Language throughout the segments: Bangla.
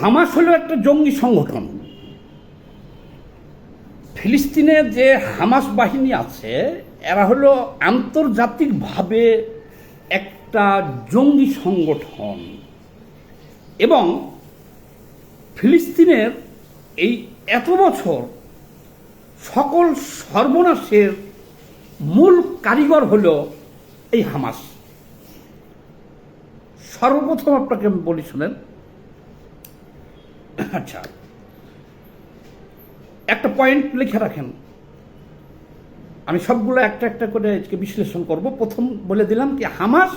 হামাস হলো একটা জঙ্গি সংগঠন। ফিলিস্তিনে যে হামাস বাহিনী আছে, এরা হলো আন্তর্জাতিকভাবে একটা জঙ্গি সংগঠন। এবং ফিলিস্তিনের এই এত বছর সকল সর্বনাশের মূল কারিগর হলো এই হামাস। সর্বপ্রথম আপনাকে আমি বলি শুনেন আচ্ছা। একটা পয়েন্ট লিখে রাখেন। আমি সবগুলো একটা একটা করে আজকে বিশ্লেষণ করব। প্রথম বলে দিলাম কি, হামাস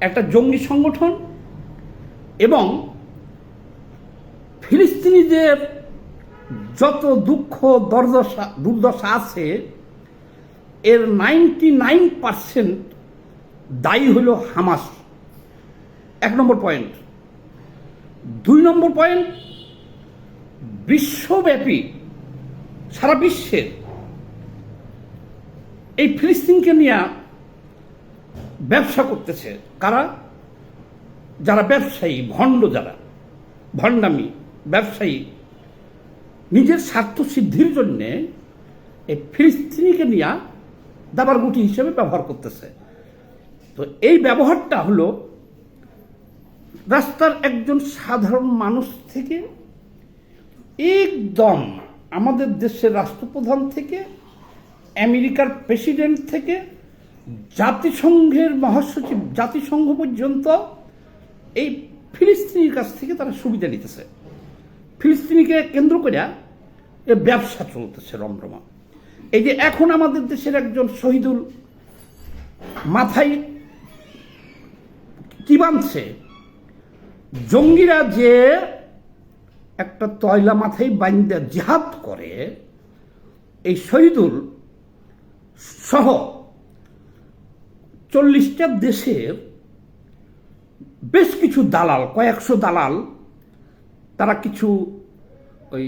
একটা জঙ্গি সংগঠন এবং ফিলিস্তিনিদের যত দুঃখ, দর্দশা, দুর্দশা আছে, এর নাইনটি নাইন পার্সেন্ট দায়ী হল হামাস। এক নম্বর পয়েন্ট দুই নম্বর পয়েন্ট বিশ্বব্যাপী, সারা বিশ্বের এই ফিলিস্তিনকে নিয়ে ব্যবসা করতেছে কারা? যারা ব্যবসায়ী, ভণ্ড যারা, ভণ্ডামি, ব্যবসায়ী, নিজের স্বার্থ সিদ্ধির জন্যে এই ফিলিস্তিনিকে নিয়ে দাবার গুটি হিসেবে ব্যবহার করতেছে। তো এই ব্যবহারটা হলো রাস্তার একজন সাধারণ মানুষ থেকে একদম আমাদের দেশের রাষ্ট্রপ্রধান থেকে, আমেরিকার প্রেসিডেন্ট থেকে, জাতিসংঘের মহাসচিব, জাতিসংঘ পর্যন্ত এই ফিলিস্তিনির কাছ থেকে তারা সুবিধা নিতেছে। ফিলিস্তিনিকে কেন্দ্র করে এ ব্যবসা চলতেছে রমরমা। এই যে এখন আমাদের দেশের একজন শহীদুল মাথায় কি বাঁধছে? জঙ্গিরা যে একটা তয়লা মাথায় বাইন্দা জিহাদ করে, এই শহীদুল সহ চল্লিশটা দেশের বেশ কিছু দালাল, কয়েকশো দালাল, তারা কিছু ওই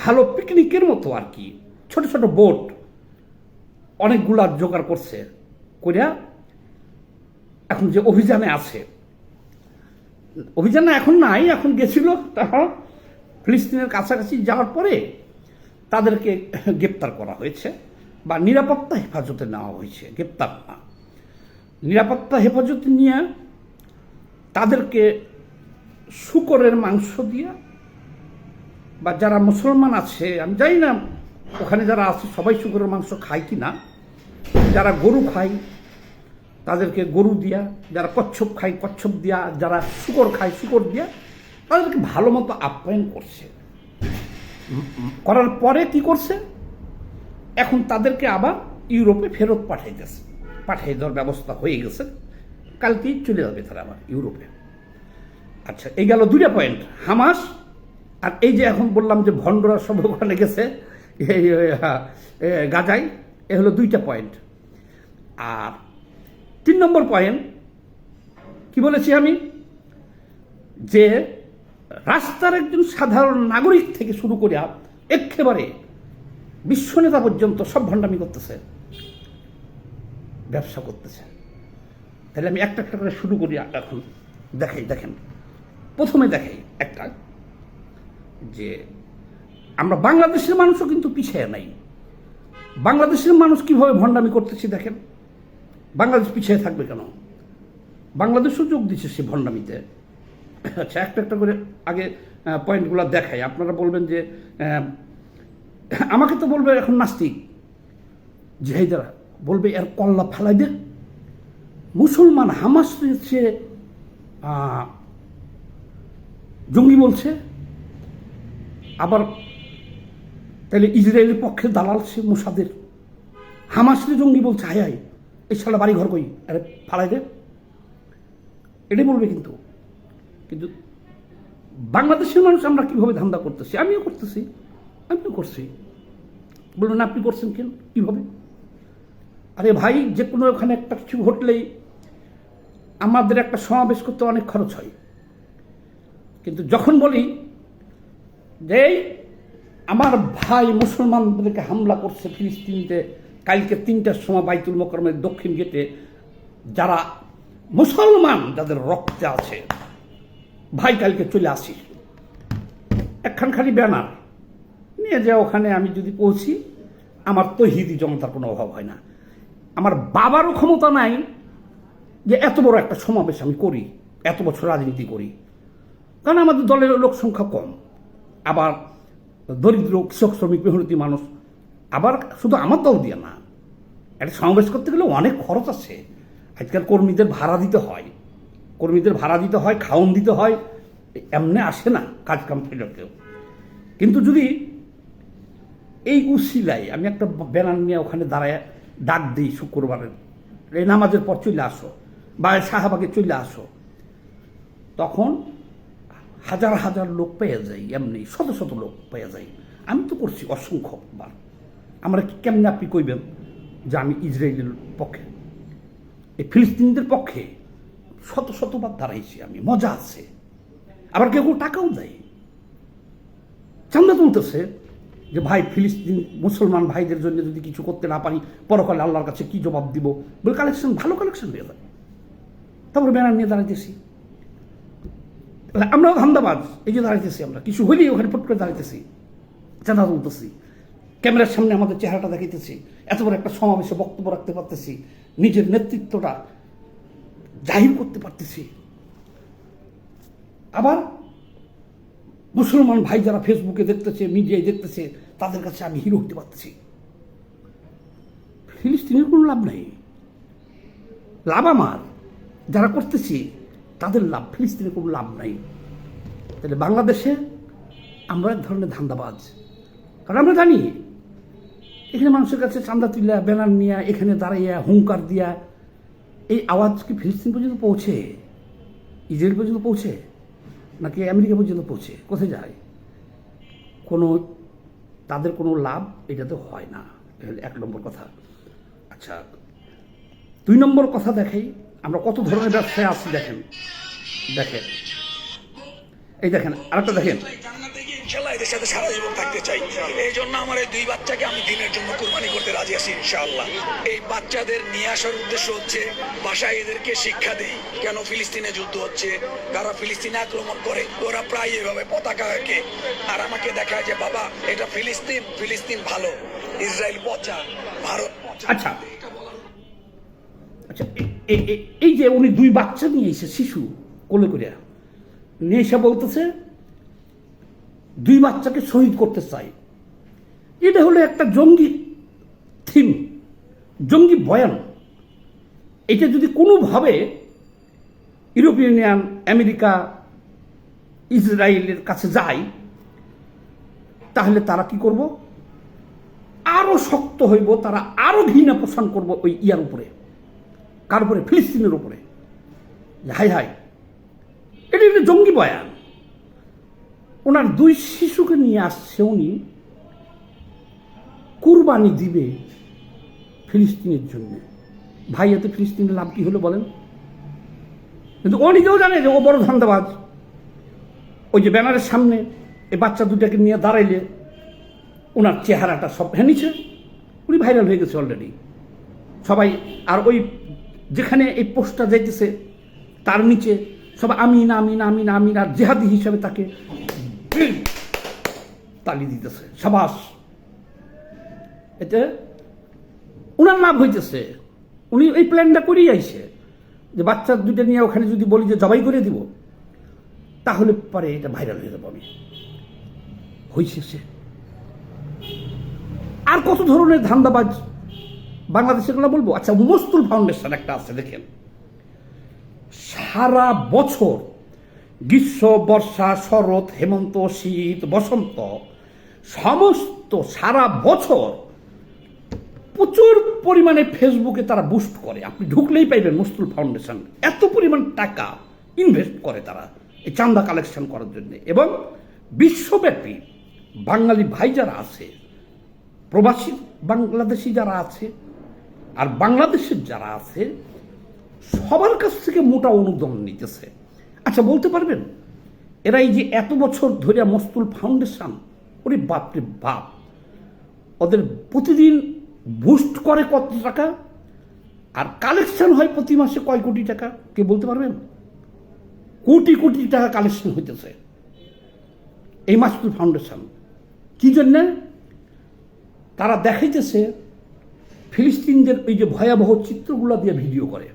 ভালো পিকনিকের মতো আর কি, ছোট ছোট বোট অনেকগুলা জোগাড় করছে করিয়া এখন যে অভিযানে আছে অভিযানে এখন নাই, এখন গেছিল তারা ফিলিস্তিনের কাছাকাছি যাওয়ার পরে তাদেরকে গ্রেপ্তার করা হয়েছে বা নিরাপত্তা হেফাজতে নেওয়া হয়েছে, গ্রেপ্তার না। নিরাপত্তা হেফাজতে নিয়ে তাদেরকে শুকরের মাংস দিয়া বা যারা মুসলমান আছে, আমি জানি না ওখানে যারা আছে সবাই শুকরের মাংস খায় কি না যারা গরু খায় তাদেরকে গরু দিয়া যারা কচ্ছপ খায় কচ্ছপ দিয়া যারা শুকর খায় শুকর দিয়া তাদেরকে ভালো মতো আপ্যায়ন করছে। করার পরে কি করছে? এখন তাদেরকে আবার ইউরোপে ফেরত পাঠাইতেছে। পাঠিয়ে দেওয়ার ব্যবস্থা হয়ে গেছে। কালকেই চলে যাবে তারা আবার ইউরোপে। আচ্ছা এই গেল দুইটা পয়েন্ট হামাস আর এই যে এখন বললাম যে ভণ্ডরা সব ওখানে গেছে এই আহ, এ হলো দুইটা পয়েন্ট আর তিন নম্বর পয়েন্ট কি বলেছি আমি? যে রাস্তার একজন সাধারণ নাগরিক থেকে শুরু করে একেবারে বিশ্বনেতা পর্যন্ত সব ভণ্ডামি করতেছে, ব্যবসা করতেছে। তাহলে আমি একটা একটা করে শুরু করি এখন। দেখাই দেখেন। প্রথমে দেখাই একটা, যে আমরা বাংলাদেশের মানুষও কিন্তু পিছিয়ে নাই। বাংলাদেশের মানুষ কীভাবে ভণ্ডামি করতেছি দেখেন। বাংলাদেশ পিছিয়ে থাকবে কেন? বাংলাদেশও যোগ দিচ্ছে সে ভণ্ডামিতে। আচ্ছা একটা একটা করে আগে পয়েন্টগুলো দেখাই। আপনারা বলবেন যে আমাকে তো বলবে এখন নাস্তিক। জিহাইদারা বলবে এর কল্লা ফেলাই দে। মুসলমান হামাস সে জঙ্গি বলছে। আবার তাহলে ইসরায়েলের পক্ষে দালাল সে মুসাদের। হামাসরে জঙ্গি বলছে, হায় হায়। এই সালা বাড়ি ঘর কই? আরে ফালাই দে। এটাই বলবে কিন্তু। কিন্তু বাংলাদেশের মানুষ আমরা কীভাবে ধান্দা করতেছি? আমিও করতেছি। আমিও করছি। বলুন, আপনি করছেন কেন? কীভাবে? আরে ভাই, যে কোনো ওখানে একটা কিছু ঘটলেই আমাদের একটা সমাবেশ করতে অনেক খরচ হয়। কিন্তু যখন বলি যে, আমার ভাই মুসলমানদেরকে হামলা করছে ফিলিস্তিনিতে কালকে তিনটার সময় বাইতুল মোকরমের দক্ষিণ গেটে যারা মুসলমান, যাদের রক্তে আছে, ভাই কালকে চলে আসিস একখান খালি ব্যানার নিয়ে যা ওখানে আমি যদি পৌঁছি, আমার তো হিদি জনতার কোনো অভাব হয় না। আমার বাবারও ক্ষমতা নাই যে এত বড় একটা সমাবেশ আমি করি, এত বছর রাজনীতি করি। কারণ আমাদের দলের লোক সংখ্যা কম। আবার দরিদ্র, কৃষক, শ্রমিক, মেহনতি মানুষ আবার শুধু আমার দল দিয়ে না, একটা সমাবেশ করতে গেলে অনেক খরচ আছে। আজকাল কর্মীদের ভাড়া দিতে হয়। কর্মীদের ভাড়া দিতে হয়, খাওন দিতে হয়, এমনি আসে না কাজ কাম কেউ কিন্তু যদি এই উসিলাই আমি একটা ব্যানার নিয়ে ওখানে দাঁড়ায় ডাক দিই শুক্রবারের, এই নামাজের পর চলে আসো বা শাহবাগে চলে আসো, তখন হাজার হাজার লোক পেয়ে যাই, এমনি শত শত লোক পেয়ে যাই। আমি তো করছি অসংখ্যবার। আমরা কি কেমনে আপনি কইবেন যে আমি ইসরায়েলের পক্ষে? এই ফিলিস্তিনদের পক্ষে শত শতবার দাঁড়াইছি আমি, মজা আছে। আবার কেউ কেউ টাকাও দেয়। চান্দা তুলতেছে যে, ভাই, ফিলিস্তিন, মুসলমান ভাইদের জন্য যদি কিছু করতে না পারি, পরকালে আল্লাহর কাছে কি জবাব দিব? বলে কালেকশন ভালো কালেকশন হয়ে যায়। তারপরে ব্যানার নিয়ে দাঁড়াইতেছি। আমরাও ধান্দাবাজ, এই যে দাঁড়াইতেছি আমরা, কিছু হইলেই ওখানে ফুট করে দাঁড়াইতেছি। চাঁদা তুলতেছি। ক্যামেরার সামনে আমাদের চেহারাটা দেখাইতেছি। এত বড় একটা সমাবেশে বক্তব্য রাখতে পারতেছি। নিজের নেতৃত্বটা জাহির করতে পারতেছি। আবার মুসলমান ভাই যারা ফেসবুকে দেখতেছে মিডিয়ায় দেখতেছে, তাদের কাছে আমি হিরো হতে পারতেছি। ফিলিস্তিনের কোনো লাভ নেই। লাভ আমার। যারা করতেছি, তাদের লাভ, ফিলিস্তিনের কোনো লাভ নাই। তাহলে বাংলাদেশে আমরা এক ধরনের ধান্দাবাজ। কারণ আমরা জানি এখানে মানুষের কাছে চান্দা তুলিয়া, ব্যানার নিয়ে, এখানে দাঁড়াইয়া, হুঙ্কার দিয়া, এই আওয়াজ কি ফিলিস্তিন পর্যন্ত পৌঁছে? ইসরায়েল পর্যন্ত পৌঁছে? নাকি আমেরিকা পর্যন্ত পৌঁছে? কোথায় যায়? কোনো, তাদের কোনো লাভ এটা তো হয় না। এক নম্বর কথা। আচ্ছা দুই নম্বর কথা দেখাই আমরা কত ধরনের ব্যবসায় আছি দেখেন। দেখেন। এই দেখেন, আরেকটা দেখেন। ইনশাল্লাহ এদের সাথে সারা জীবন থাকতে চাই। এই জন্য আমার এই দুই বাচ্চাকে আমি দিনের জন্য কুরবানি করতে রাজি আছি ইনশাআল্লাহ। এই বাচ্চাদের নিয়ে আসার উদ্দেশ্য হচ্ছে, বাসায় এদেরকে শিক্ষা দিই কেন ফিলিস্তিনে যুদ্ধ হচ্ছে, কারা ফিলিস্তিনে আক্রমণ করে, ওরা প্রায় এভাবে পতাকা আঁকে। আর আমাকে দেখায় যে, বাবা, এটা ফিলিস্তিন ফিলিস্তিন ভালো, ইসরায়েল পচা, ভারত আচ্ছা। আচ্ছা এই যে উনি দুই বাচ্চা নিয়ে এসে শিশু কোলে করে নিয়ে এসে বলতেছে দুই বাচ্চাকে শহীদ করতে চাই। এটা হলো একটা জঙ্গি থিম, জঙ্গি বয়ান। এটা যদি কোনোভাবে ইউরোপিয়ান ইউনিয়ন, আমেরিকা, ইসরায়েলের কাছে যায়, তাহলে তারা কি করব? আরও শক্ত হইব, তারা আরও ঘৃণা পোষণ করব ওই ইয়ার উপরে। কার উপরে? ফিলিস্তিনের উপরে। হাই হাই এটা একটা জঙ্গি বয়ান। ওনার দুই শিশুকে নিয়ে আসছে উনি কুরবানি দিবে ফিলিস্তিনের জন্য। ভাই, এতে ফিলিস্তিনের লাভ কি হলো বলেন? কিন্তু ও নিজেও জানে যে ও বড় ধান্দাবাজ। ওই যে ব্যানারের সামনে এই বাচ্চা দুটাকে নিয়ে দাঁড়াইলে ওনার চেহারাটা সব হ্যাঁ নিচে। উনি ভাইরাল হয়ে গেছে অলরেডি সবাই, আর ওই যেখানে এই পোস্টটা যাইতেছে, তার নিচে সবাই আমিন আমিন আমিন আমিন আর জেহাদি হিসাবে তাকে তালি দিতেছে। সাবাস। এতে উনার লাভ হইতেছে। উনি এই প্ল্যানটা করেই আইছে যে বাচ্চা দুটো নিয়ে ওখানে যদি বলি যে জবাই করে দিব, তাহলে পরে এটা ভাইরাল হয়ে যাব আমি। হয়েছে সে। আর কত ধরনের ধান্দাবাজ বাংলাদেশের কথা বলব? আচ্ছা মস্তুল ফাউন্ডেশন একটা আছে, দেখেন। সারা বছর গ্রীষ্ম, বর্ষা, শরৎ, হেমন্ত, শীত, বসন্ত, সমস্ত সারা বছর প্রচুর পরিমাণে ফেসবুকে তারা বুস্ট করে। আপনি ঢুকলেই পাইবেন মুস্তুল ফাউন্ডেশন এত পরিমাণ টাকা ইনভেস্ট করে তারা এই চান্দা কালেকশন করার জন্য। এবং বিশ্বব্যাপী বাঙালি ভাই যারা আছে, প্রবাসী বাংলাদেশি যারা আছে, আর বাংলাদেশের যারা আছে, সবার কাছ থেকে মোটা অনুদান নিতেছে। আচ্ছা বলতে পারবেন? এরা এই যে এত বছর ধরে মস্তুল ফাউন্ডেশন, ওরে বাপরে বাপ। ওদের প্রতিদিন বুস্ট করে কত টাকা? আর কালেকশন হয় প্রতি মাসে কয় কোটি টাকা? কে বলতে পারবেন? কোটি কোটি টাকা কালেকশন হইতেছে। এই মাসুদ ফাউন্ডেশন। কি জন্যে? তারা দেখাইতেছে, ফিলিস্তিনদের ওই যে ভয়াবহ চিত্রগুলো দিয়ে ভিডিও করে।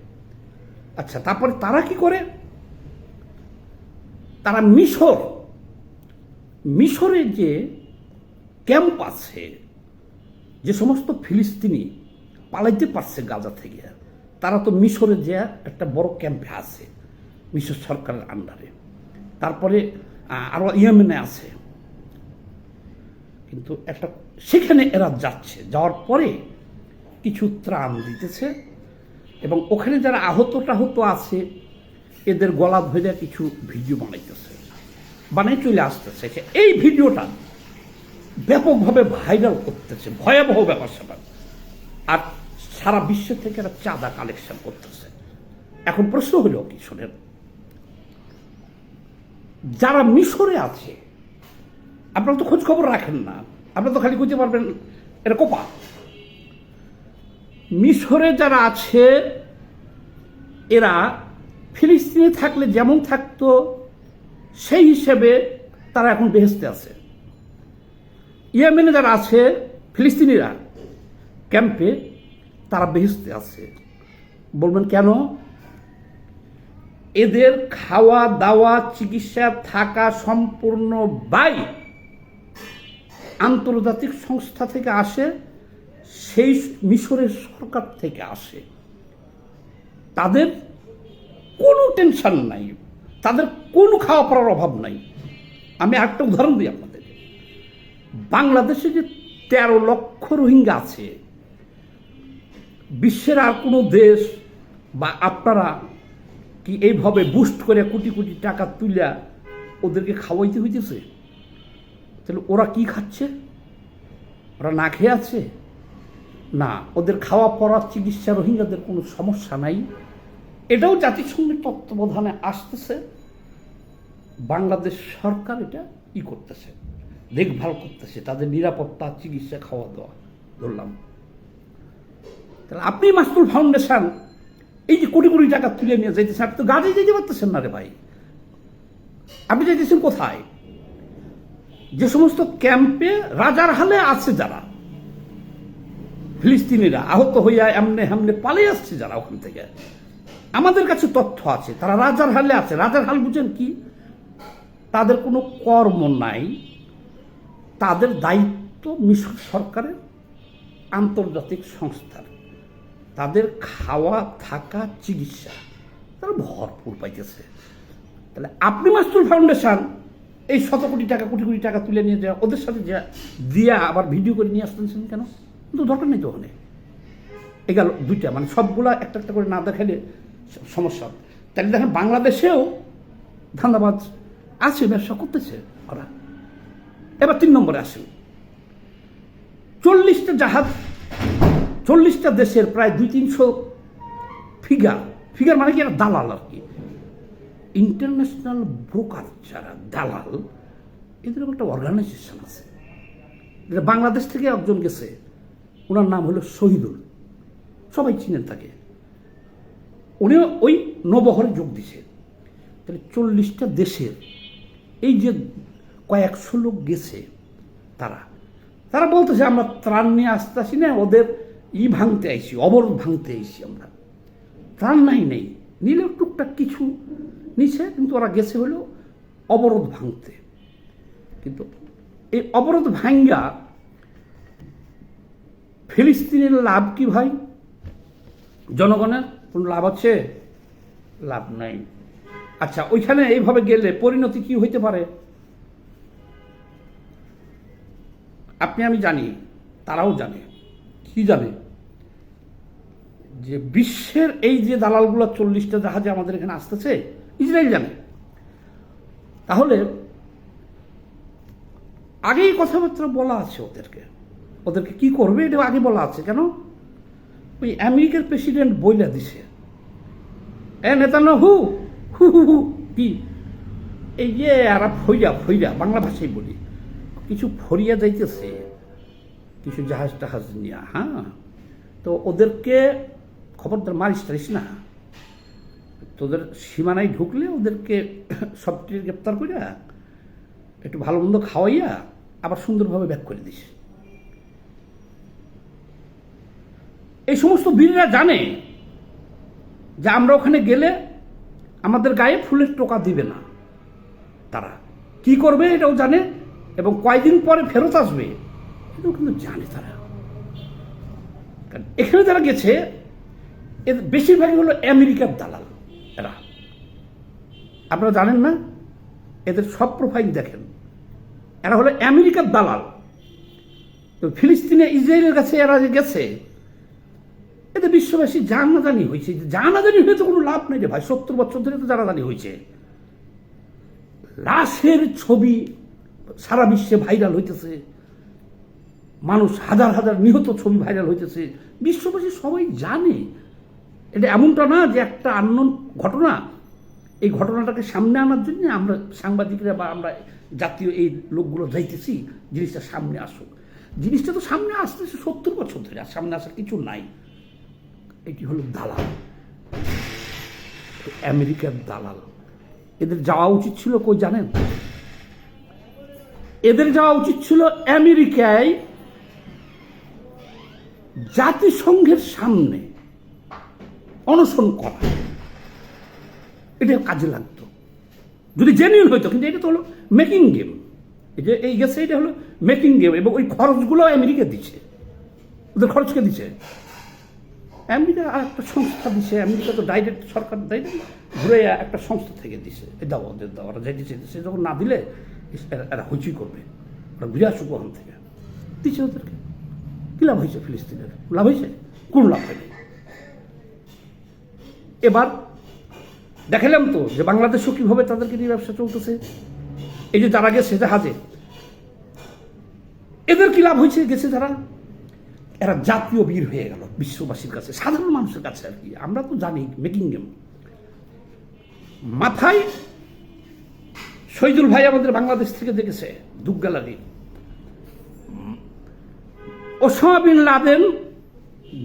আচ্ছা তারপরে তারা কি করে? তারা মিশর মিশরে যে ক্যাম্প আছে যে সমস্ত ফিলিস্তিনি পালাইতে পারছে গাজা থেকে তারা তো মিশরে যে একটা বড় ক্যাম্পে আছে মিশর সরকারের আন্ডারে। তারপরে আহ, আরও ইয়েমেনে আছে। কিন্তু একটা সেখানে এরা যাচ্ছে। যাওয়ার পরে কিছু ত্রাণ দিতেছে এবং ওখানে যারা আহত টাহত আছে এদের গলা ধরে কিছু ভিডিও বানাইতেছে। বানিয়ে চলে আসতেছে এই ভিডিওটা ব্যাপকভাবে ভাইরাল করতেছে, ভয়াবহ ব্যাপার স্যাপার। আর সারা বিশ্ব থেকে এরা চাঁদা কালেকশন করতেছে। এখন প্রশ্ন হলো কি শোনেন? যারা মিশরে আছে, আপনারা তো খোঁজ খবর রাখেন না, আপনারা তো খালি খুঁজে পারবেন এটা কোপা মিশরে যারা আছে, এরা ফিলিস্তিনে থাকলে যেমন থাকতো, সেই হিসেবে তারা এখন বেহেস্তে আছে। ইয়েমেনে যারা আছে, ফিলিস্তিনিরা ক্যাম্পে তারা বেহেস্তে আছে। বলবেন কেন? এদের খাওয়া, দাওয়া, চিকিৎসা, থাকা সম্পূর্ণ বাই আন্তর্জাতিক সংস্থা থেকে আসে, সেই মিশরের সরকার থেকে আসে। তাদের কোনো টেনশন নাই। তাদের কোনো খাওয়া পড়ার অভাব নাই। আমি একটা উদাহরণ দিই আপনাদের। বাংলাদেশে যে তেরো লক্ষ রোহিঙ্গা আছে, বিশ্বের আর কোনো দেশ বা আপনারা কি এইভাবে বুস্ট করে কোটি কোটি টাকা তুলে ওদেরকে খাওয়াইতে হইতেছে? তাহলে ওরা কি খাচ্ছে? ওরা না খেয়ে আছে? না, ওদের খাওয়া পড়া চিকিৎসা রোহিঙ্গাদের কোনো সমস্যা নাই। এটাও জাতিসংঘের তত্ত্বাবধানে আসতেছে। বাংলাদেশ সরকার এটা ই করতেছে, দেখভাল করতেছে, তাদের নিরাপত্তা, চিকিৎসা খাওয়া দাওয়া ধরলাম। তাহলে আপনি মাস্তুল ফাউন্ডেশন, এই যে কোটি কোটি টাকা তুলে নিয়ে যাইতেছেন, আপনি তো গাড়ি যেতে পারতেছেন না রে ভাই। আপনি যাইতেছেন কোথায়? যে সমস্ত ক্যাম্পে রাজার হালে আছে যারা, ফিলিস্তিনিরা, আহত হইয়া এমনে হেমনে পালিয়ে আসছে যারা ওখান থেকে। আমাদের কাছে তথ্য আছে, তারা রাজার হালে আছে। রাজার হাল বুঝেন কি? তাদের কোনো কর্ম নাই, তাদের দায়িত্ব মিশর সরকারের আন্তর্জাতিক সংস্থার। তাদের খাওয়া, থাকা, চিকিৎসা, তারা ভরপুর পাইতেছে। তাহলে আপনি মাস্তুল ফাউন্ডেশন এই শত কোটি টাকা, কোটি কোটি টাকা তুলে নিয়ে যাওয়া ওদের সাথে যা, দিয়া আবার ভিডিও করে নিয়ে আসতেছেন কেন? কিন্তু দরকার নেই তো ওখানে। এ গেল দুইটা মানে সবগুলা একটা একটা করে না দেখালে সমস্যা। তাহলে দেখেন বাংলাদেশেও ধান্দাবাজ আছে, ব্যবসা করতেছে ওরা। এবার তিন নম্বরে আসেন। চল্লিশটা জাহাজ, চল্লিশটা দেশের প্রায় দুই তিনশো ফিগার ফিগার মানে কি? একটা দালাল আর কি। ইন্টারন্যাশনাল ব্রোকার যারা, দালাল, এদের একটা অর্গানাইজেশন আছে। বাংলাদেশ থেকে একজন গেছে, ওনার নাম হলো শহীদুল। সবাই চিনেন তাকে। উনি ওই নবহরে যোগ দিছে। তাহলে চল্লিশটা দেশের এই যে কয়েকশো লোক গেছে তারা তারা বলতেছে, আমরা ত্রাণ নিয়ে আসতে আসি না, ওদের ই ভাঙতে আইছি অবরোধ ভাঙতে আইছি আমরা। ত্রাণ নাই, নেই। নিলেও টুকটাক কিছু নিছে, কিন্তু ওরা গেছে হলো অবরোধ ভাঙতে। কিন্তু এই অবরোধ ভাঙ্গা ফিলিস্তিনের লাভ কি ভাই? জনগণের কোনো লাভ আছে? লাভ নাই। আচ্ছা ওইখানে এইভাবে গেলে পরিণতি কি হইতে পারে? আপনি আমি জানি তারাও জানে। কি জানে? যে বিশ্বের এই যে দালালগুলো চল্লিশটা জাহাজে আমাদের এখানে আসতেছে ইসরায়েল জানে। তাহলে আগেই কথাবার্তা বলা আছে ওদেরকে। ওদেরকে কি করবে এটা আগে বলা আছে কেন? ওই আমেরিকার প্রেসিডেন্ট বইলা দিছে। এ নেতানো, হু হু হু হু, কি? এই যে আর ফইরা ফইরা, বাংলা ভাষায় বলি, কিছু ফরিয়া যাইতেছে, কিছু জাহাজ টাহাজ নিয়ে হ্যাঁ? তো ওদেরকে খবরদার মারিস টারিস না। তোদের সীমানায় ঢুকলে ওদেরকে সবটি গ্রেপ্তার করিয়া একটু ভালো মন্দ খাওয়াইয়া, আবার সুন্দরভাবে ব্যাক করে দিস। এই সমস্ত বীররা জানে যে আমরা ওখানে গেলে আমাদের গায়ে ফুলের টোকা দিবে না। তারা কি করবে এটাও জানে এবং কয়দিন পরে ফেরত আসবে এটাও কিন্তু জানে তারা। এখানে যারা গেছে, এর বেশিরভাগই হলো আমেরিকার দালাল এরা। আপনারা জানেন না? এদের সব প্রোফাইল দেখেন। এরা হলো আমেরিকার দালাল। তো ফিলিস্তিনে, ইসরায়েলের কাছে এরা যে গেছে এতে বিশ্ববাসী জানাজানি হয়েছে জানাজানি হয়ে তো কোনো লাভ নেই রে ভাই। সত্তর বছর ধরে তো জানাজানি হয়েছে লাশের ছবি সারা বিশ্বে ভাইরাল হইতেছে। মানুষ হাজার হাজার নিহত ছবি ভাইরাল হইতেছে। বিশ্ববাসী সবাই জানে। এটা এমনটা না যে একটা আননোন ঘটনা, এই ঘটনাটাকে সামনে আনার জন্য আমরা সাংবাদিকরা বা আমরা জাতীয় এই লোকগুলো যাইতেছি, জিনিসটা সামনে আসুক। জিনিসটা তো সামনে আসতেছে সত্তর বছর ধরে, আর সামনে আসার কিছু নাই। এটি হলো দালাল। আমেরিকার দালাল। এদের যাওয়া উচিত ছিল কই জানেন? এদের যাওয়া উচিত ছিল আমেরিকায় জাতিসংঘের সামনে অনশন করা। এটা কাজে লাগতো। যদি জেনুইন হইতো, কিন্তু এটা তো হলো মেকিং গেম এই যে এই গেছে, এটা হলো মেকিং গেম এবং ওই খরচগুলো আমেরিকা দিচ্ছে। ওদের খরচকে দিচ্ছে। আমেরিকা আর একটা সংস্থা দিছে, আমেরিকা তো ডাইরেক্ট সরকার দেয় ঘুরে একটা সংস্থা থেকে দিছে এ দাও ওদের দাও ওরা যাই দিচ্ছে সে যখন না দিলে এরা- হইচই করবে, ওরা ঘুরে আসুক ওখান থেকে। দিচ্ছে ওদেরকে। কী লাভ হয়েছে ফিলিস্তিনের? লাভ হয়েছে কোন লাভ হয়নি। এবার দেখালাম তো যে বাংলাদেশও কীভাবে তাদেরকে নিয়ে ব্যবসা চলতেছে। এই যে যারা গেছে জাহাজে এদের কি লাভ হয়েছে গেছে যারা? এরা জাতীয় বীর হয়ে গেল বিশ্ববাসীর কাছে, সাধারণ মানুষের কাছে আর কি। আমরা তো জানি মেকিং গেম মাথায় শহীদুল ভাই আমাদের বাংলাদেশ থেকে দেখেছে দুঃখ গ্যালারি। ওসামা বিন লাদেন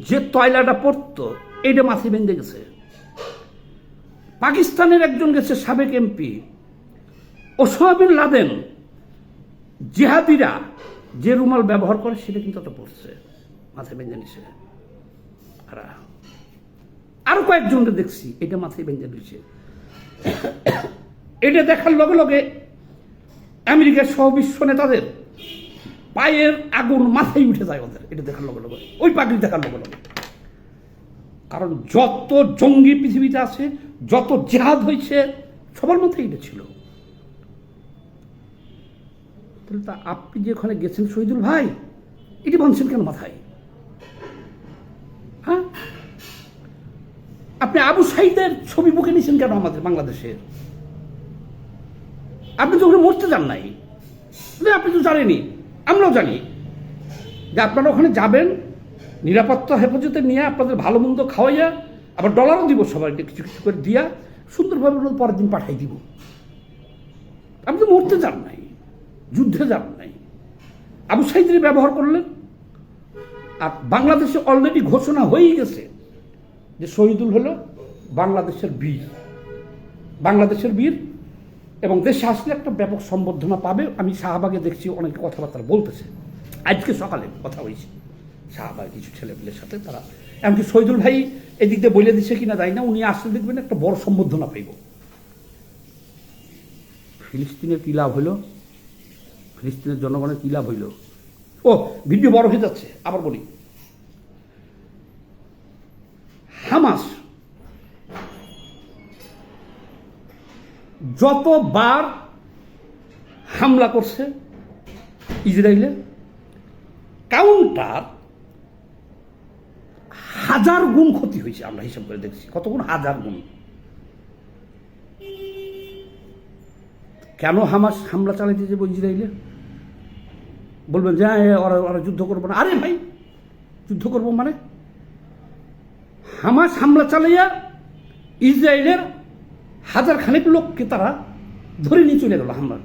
যে তয়লাটা পড়তো এইটা মাথায় বেঁধে গেছে। পাকিস্তানের একজন গেছে সাবেক এমপি। ওসামা বিন লাদেন, জেহাদিরা যে রুমাল ব্যবহার করে, সেটা কিন্তু ওটা পড়ছে। মাথায় বেঁধে নিছে। আর কয়েকজনকে দেখছি, এটা মাথায় বেঁধে নিছে। এটা দেখার লগে লগে আমেরিকার সহ বিশ্ব নেতাদের পায়ের আগুন মাথায় উঠে যায় ওদের, এটা দেখার লগে লগে। ওই পাগড়ি দেখার লগে লগে। কারণ যত জঙ্গি পৃথিবীতে আছে, যত জেহাদ হয়েছে সবার মধ্যে এটা ছিল। তাহলে তা আপনি যে ওখানে গেছেন শহীদুল ভাই, এটি বানছেন কেন মাথায়? আপনি আবু সাইদের ছবি বুকে নিয়েছেন কেন আমাদের বাংলাদেশের আপনি তো ওখানে মরতে যান নাই। আপনি তো জানেনি আমরাও জানি। যে আপনারা ওখানে যাবেন, নিরাপত্তা হেফাজতে নিয়ে আপনাদের ভালো মন্দ খাওয়াইয়া, আবার ডলারও দিব সবাইকে কিছু কিছু করে দিয়া সুন্দরভাবে পরের দিন পাঠাই দিব। আপনি তো মরতে যান নাই, যুদ্ধে যান নাই। আবু সাইদের ব্যবহার করলেন। আর বাংলাদেশে অলরেডি ঘোষণা হয়েই গেছে। যে শহীদুল হলো বাংলাদেশের বীর। বাংলাদেশের বীর এবং দেশে আসলে একটা ব্যাপক সম্বর্ধনা পাবে। আমি শাহবাগে দেখছি অনেকে কথাবার্তা বলতেছে। আজকে সকালে কথা হয়েছে। শাহবাগ কিছু ছেলেপিলের সাথে তারা এমনকি শহীদুল ভাই এদিক দিয়ে বলে দিচ্ছে কিনা যাই না। উনি আসলে দেখবেন একটা বড় সম্বর্ধনা পাইব। ফিলিস্তিনের কী লাভ হইল? ফিলিস্তিনের জনগণের কী লাভ হইল? ও, ভিডিও বড় হয়ে যাচ্ছে। আবার বলি। হামাস। যতবার হামলা করছে ইসরায়েলে কাউন্টার হাজার গুণ ক্ষতি হয়েছে, আমরা হিসাব করে দেখছি। কত গুণ হাজার গুণ। কেন হামাস হামলা চালাইতে যাব ইসরায়েলে বলবেন যে হ্যাঁ ওরা ওরা যুদ্ধ করব না। আরে ভাই, যুদ্ধ করব মানে? হামাস হামলা চালাইয়া ইসরায়েলের হাজার খানেক লোককে তারা ধরে নিয়ে চলে গেল হামলা।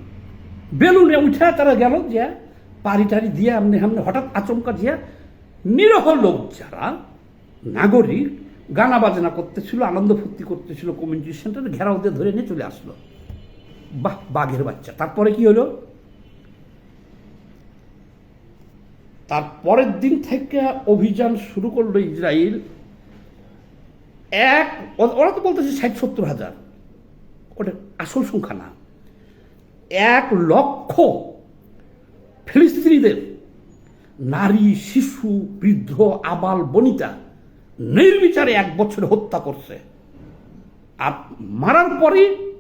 বেলুনে উঠে তারা গেল যে পারি টারি দিয়ে আমনে হামনে হঠাৎ আচমকা দিয়ে নিরহ লোক যারা নাগরিক, গানা বাজনা করতেছিল, আনন্দ ফুর্তি করতেছিল কমিউনিটি সেন্টারে ঘেরাও দিয়ে ধরে নিয়ে চলে আসলো। বাহ, বাঘের বাচ্চা। তারপরে কি হলো? তার পরের দিন থেকে অভিযান শুরু করল ইসরায়েল। এক, ওরা তো বলতেছে ষাট, সত্তর হাজার। ওটা আসল সংখ্যা না। এক লক্ষ ফিলিস্তিনিদের নারী, শিশু, বৃদ্ধ, আবাল, বনিতা নির্বিচারে এক বছরে হত্যা করছে। আর মারার পরে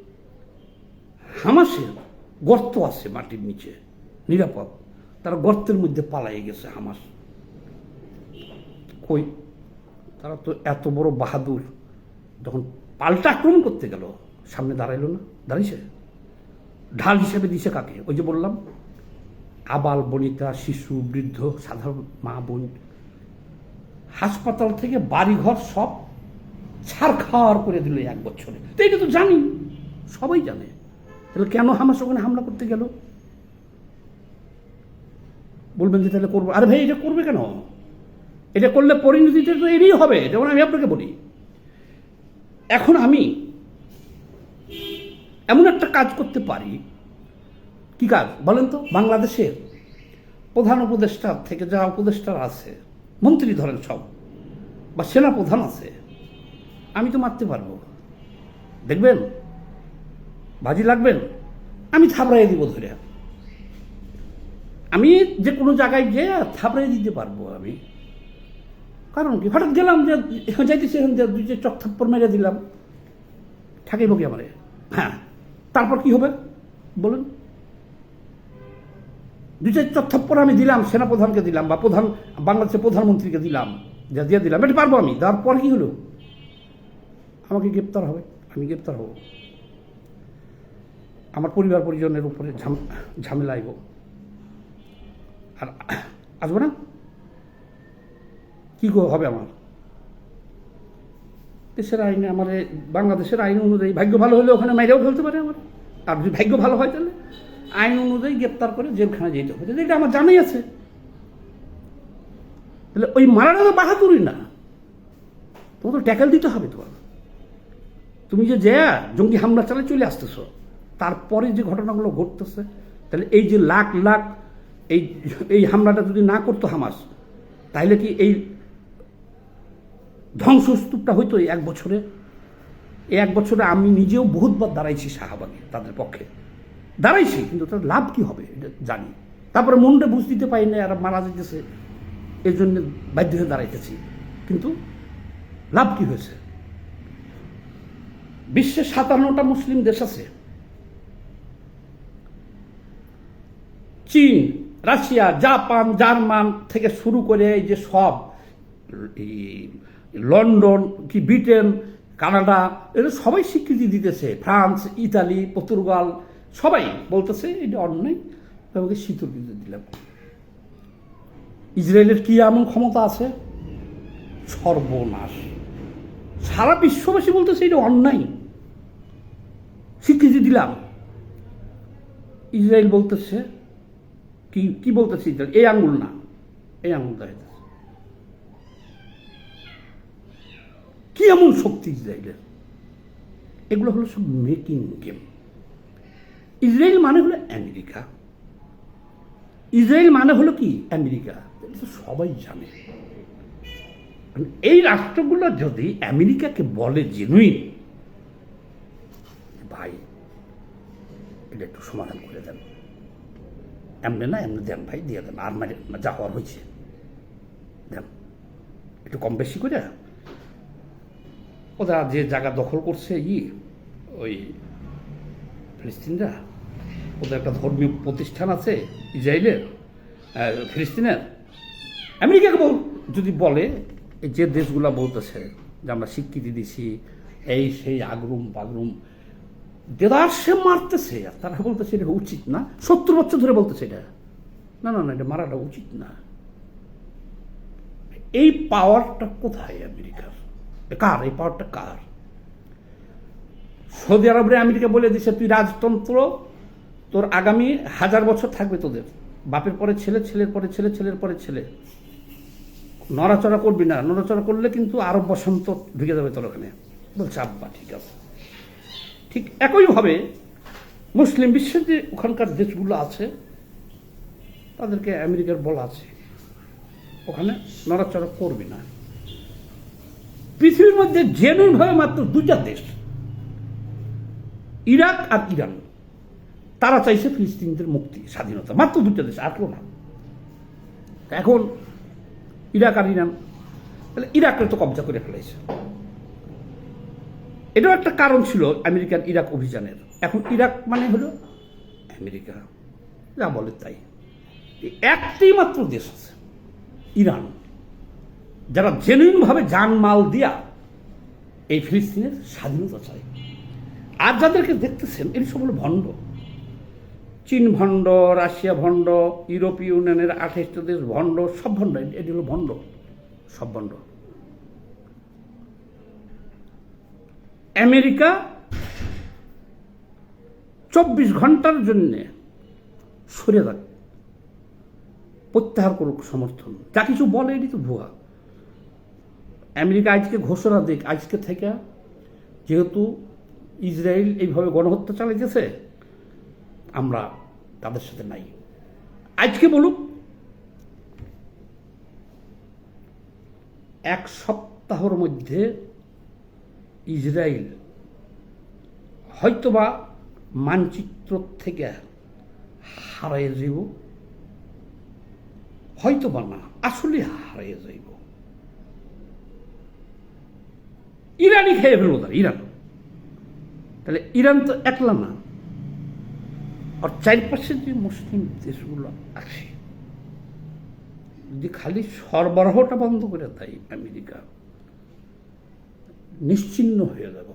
হামাসের গর্ত আছে মাটির নিচে, নিরাপদ। তারা গর্তের মধ্যে পালাই গেছে হামাস। কই? তারা তো এত বড় বাহাদুর। যখন পাল্টা আক্রমণ করতে গেল, সামনে দাঁড়াইলো না, দাঁড়িয়েছে। ঢাল হিসেবে দিছে কাকে? ওই যে বললাম, আবাল, বনিতা, শিশু, বৃদ্ধ, সাধারণ মা, বোন। হাসপাতাল থেকে বাড়িঘর সব ছাড়খাড় করে দিল এক বছরে। তো এটা তো জানি, সবাই জানে। তাহলে কেন হামাস ওখানে হামলা করতে গেল? বলবেন যে তাহলে করব। আরে ভাই, এটা করবে কেন? এটা করলে পরিণতিতে তো এরই হবে, যেমন আমি আপনাকে বলি। এখন আমি এমন একটা কাজ করতে পারি। কি কাজ? বলেন তো, বাংলাদেশের প্রধান উপদেষ্টা থেকে যা উপদেষ্টা আছে, মন্ত্রী ধরেন সব, বা সেনা প্রধান আছে, আমি তো মারতে পারব। দেখবেন? বাজি লাগবেন? আমি থাবড়াই দিব ধরে। আমি যে কোনো জায়গায় যে থাবড়াই দিতে পারব আমি। কারণ কি? হঠাৎ গেলাম যে যাইতেছি, এখন দুই যে চক থাপ্পর মেরে দিলাম, ঠাকাইব কি আমারে? হ্যাঁ। তারপর কি হবে? বলুন। দুই চার চক থাপ্পর আমি দিলাম, সেনাপ্রধানকে দিলাম, বা প্রধান, বাংলাদেশের প্রধানমন্ত্রীকে দিলাম, যা দিয়ে দিলাম। এটা পারব আমি। দেওয়ার পর কি হলো? আমাকে গ্রেপ্তার হবে। আমি গ্রেপ্তার হব। আমার পরিবার পরিজনের উপরে ঝাম- ঝামেলা আইব। আর আসব না? কি হবে আমার? দেশের আইনে আমার, বাংলাদেশের আইন অনুযায়ী ভাগ্য ভালো হলে ওখানে মাইরেও ফেলতে পারে আমার। আর যদি ভাগ্য ভালো হয় তাহলে আইন অনুযায়ী গ্রেপ্তার করে জেলখানা যেতে হবে। এটা আমার জানাই আছে, তাহলে ওই মারাটা তো বাহাদুরি না। তোমার তো ট্যাকেল দিতে হবে তোমার তুমি যে যা জঙ্গি হামলা চালে চলে আসতেছো, তারপরে যে ঘটনাগুলো ঘটতেছে, তাহলে এই যে লাখ লাখ এই এই হামলাটা যদি না করতো হামাস, তাহলে কি এই ধ্বংসস্তূপটা হইতো এক বছরে। এক বছরে আমি নিজেও বহুতবার দাঁড়াইছি শাহবাগে তাদের পক্ষে। দাঁড়াইছি, কিন্তু তার লাভ কি হবে জানি। তারপরে মনটা বুঝ দিতে পারি না আর মারা যেতেছে এই জন্য বাধ্য হয়ে দাঁড়াইতেছি। কিন্তু লাভ কি হয়েছে? বিশ্বের সাতান্নটা মুসলিম দেশ আছে। চীন, রাশিয়া, জাপান, জার্মান থেকে শুরু করে এই যে সব লন্ডন, কি ব্রিটেন, কানাডা, এরা সবাই স্বীকৃতি দিতেছে। ফ্রান্স, ইতালি, পর্তুগাল, সবাই বলতেছে, এটা অন্যায় আমাকে স্বীকৃতি দিলাম। ইসরায়েলের কি এমন ক্ষমতা আছে? সর্বনাশ। সারা বিশ্ববাসী বলতেছে, এটা অন্যায়। স্বীকৃতি দিলাম। ইসরায়েল বলতেছে, কি কি বলতেছে ইসরায়েল? এই আঙুল না, এই আঙুল দেখাইতেছে কি এমন শক্তি ইসরায়েলের? এগুলো হলো সব মেকিং গেম ইসরায়েল মানে হলো আমেরিকা। ইসরায়েল মানে হলো কি? আমেরিকা। সবাই জানে। এই রাষ্ট্রগুলো যদি আমেরিকাকে বলে জেনুইন ভাই, এটা একটু সমাধান করে দেন। এমনি না, এমনি দেন ভাই, দিয়ে দেন। আর মানে যা হওয়ার হয়েছে। দেন। একটু কম বেশি করে ওরা যে জায়গা দখল করছে, ই, ওই ফিলিস্তিনরা? ওদের একটা ধর্মীয় প্রতিষ্ঠান আছে, ইসরায়েলের ফিলিস্তিনের। আমেরিকাকে বল- যদি বলে যে দেশগুলা বলতেছে যে আমরা স্বীকৃতি দিছি, এই সেই আগরুম বাগরুম, দেদার্সে মারতেছে, আর তারা বলতেছে এটা উচিত না। সত্তর বছর ধরে বলতেছে এটা। না না না, এটা মারাটা উচিত না। এই পাওয়ারটা কোথায় আমেরিকার? কার এই পাওয়ারটা কার সৌদি আরবরে আমেরিকা বলে দিছে, তুই রাজতন্ত্র, তোর আগামী হাজার বছর থাকবে তোদের। বাপের পরে ছেলে, ছেলের পরে ছেলে, ছেলের পরে ছেলে। নড়াচড়া করবি না, নড়াচড়া করলে কিন্তু আরব বসন্ত ঢুকে যাবে তোর ওখানে। বলছে, আব্বা, ঠিক আছে। ঠিক একইভাবে মুসলিম বিশ্বের যে ওখানকার দেশগুলো আছে, তাদেরকে আমেরিকার বলা আছে। ওখানে নড়াচড়া করবি না। পৃথিবীর মধ্যে জেনুইনভাবে মাত্র দুটা দেশ। ইরাক আর ইরান। তারা চাইছে ফিলিস্তিনিদের মুক্তি, স্বাধীনতা। মাত্র দুটা দেশ কেউ না। এখন ইরাক আর ইরান, তাহলে ইরাককে তো কবজা করে ফেলেছে। এটাও একটা কারণ ছিল আমেরিকার ইরাক অভিযানের। এখন ইরাক মানে হলো আমেরিকা। যা বলে তাই। একটি মাত্র দেশ আছে, ইরান। যারা জেনুইনভাবে জানমাল দিয়া এই ফিলিস্তিনের স্বাধীনতা চায়। আর যাদেরকে দেখতেছেন এর সব হলো ভণ্ড। চীন ভণ্ড, রাশিয়া ভণ্ড ইউরোপীয় ইউনিয়নের আঠাশটা দেশ ভণ্ড, সব ভণ্ড এটি হলো ভণ্ড, সব ভণ্ড। আমেরিকা চব্বিশ ঘণ্টার জন্যে সরে যাক, প্রত্যাহার করুক সমর্থন। যা কিছু বলে এটি তো ভুয়া। আমেরিকা আজকে ঘোষণা দিক, আজকে থেকে যেহেতু ইসরায়েল এইভাবে গণহত্যা চালাইতেছে, আমরা তাদের সাথে নাই। আজকে বলুক, এক সপ্তাহের মধ্যে ইসরায়েল হয়তোবা মানচিত্র থেকে হারিয়ে যাইব, হয়তোবা না আসলে হারিয়ে যাইব। ইরানই খেয়ে ফেলব তার ইরান। তাহলে ইরান তো একলা না। আর চারপাশে যে মুসলিম দেশগুলো আছে, যদি খালি সরবরাহটা বন্ধ করে দেয় আমেরিকা, নিশ্চিন্ন হয়ে যাব।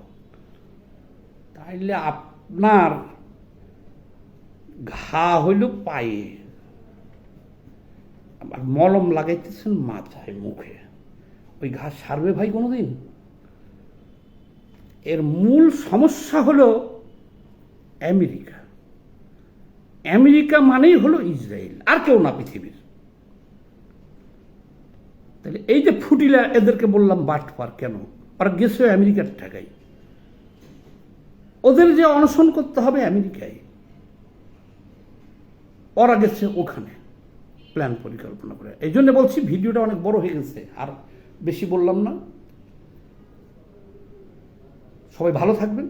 তাইলে আপনার ঘা হইল পায়ে। আবার মলম লাগাইতেছেন মাথায়, মুখে। ওই ঘা সারবে ভাই কোনোদিন? এর মূল সমস্যা হলো আমেরিকা। আমেরিকা মানেই হলো ইসরায়েল, আর কেউ না পৃথিবীর। তাহলে এই যে ফুটিলা, এদেরকে বললাম বাটপার কেন? আর গেছে আমেরিকার টাকায় ওদের যে অনশন করতে হবে আমেরিকায়। ওরা গেছে ওখানে প্ল্যান পরিকল্পনা করে। এই জন্য বলছি, ভিডিওটা অনেক বড় হয়ে গেছে। আর বেশি বললাম না। সবাই ভালো থাকবেন।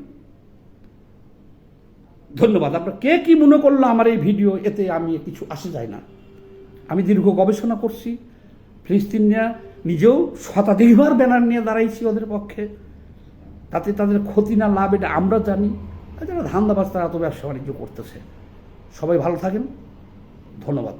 ধন্যবাদ। আপনার কে কি মনে করল আমার এই ভিডিও? এতে আমি কিছু আসে যায় না। আমি দীর্ঘ গবেষণা করছি। ফিলিস্তিনিয়া নিজেও শতাধিকবার ব্যানার নিয়ে দাঁড়াইছি ওদের পক্ষে। তাতে তাদের ক্ষতি না লাভ, এটা আমরা জানি। যারা ধান্দাবাজ তারা তো ব্যবসা বাণিজ্য করতেছে। সবাই ভালো থাকেন। ধন্যবাদ।